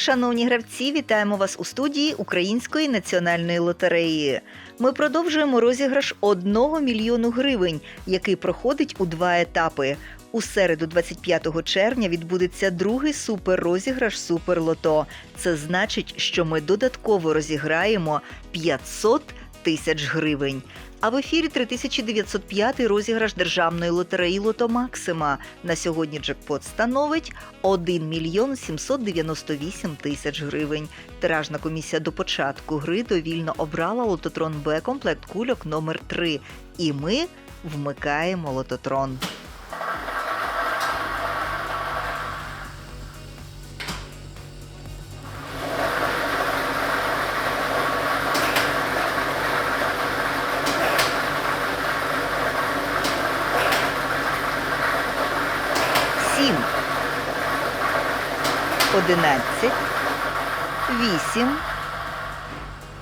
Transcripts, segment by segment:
Шановні гравці, вітаємо вас у студії Української національної лотереї. Ми продовжуємо розіграш 1 мільйону гривень, який проходить у два етапи. У середу, 25 червня, відбудеться другий суперрозіграш Суперлото. Це значить, що ми додатково розіграємо 500 тисяч гривень. А в ефірі 3905 розіграш державної лотереї Лото Максима. На сьогодні джекпот становить 1 мільйон 798 тисяч гривень. Тиражна комісія до початку гри довільно обрала лототрон Б комплект кульок номер 3 І ми вмикаємо лототрон. 11, 8,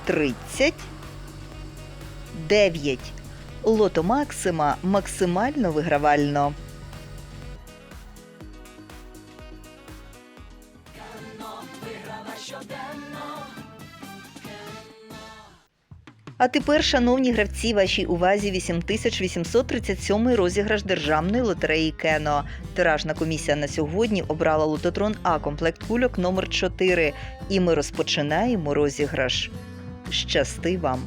30, 9. Лото Максима максимально вигравально. Виграва щоденно. А тепер, шановні гравці, вашій увазі 8837 розіграш державної лотереї Кено. Тиражна комісія на сьогодні обрала лототрон А комплект кульок номер 4 І ми розпочинаємо розіграш. Щасти вам!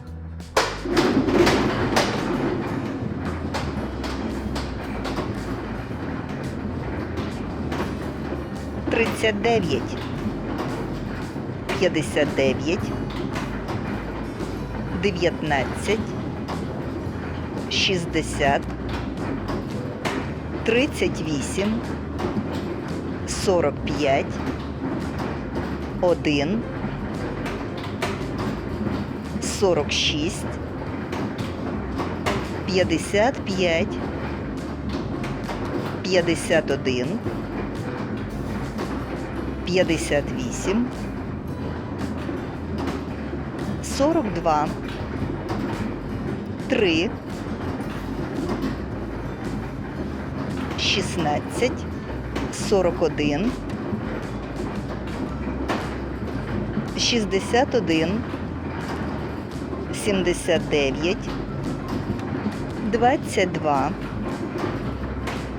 Тридцять дев'ять. П'ятдесят дев'ять. 19, 60, 38, 45, 1, 46, 55, 51, 58, 42, 3, 16, 41, 61, 79, 22,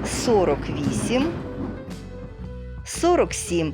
48, 47.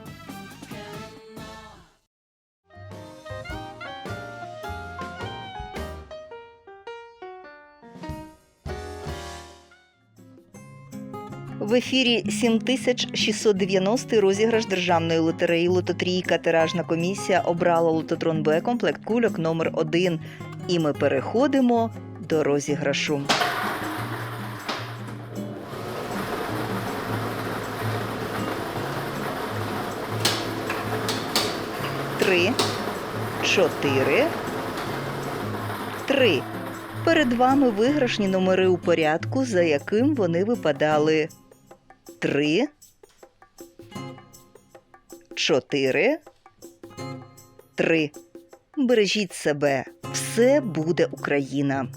В ефірі 7690 розіграш державної лотереї Лототрійка. Тиражна комісія обрала лототрон Б комплект кульок номер 1 І ми переходимо до розіграшу. Три, чотири, три. Перед вами виграшні номери у порядку, за яким вони випадали. Три. Чотири. Три. Бережіть себе. Все буде Україна.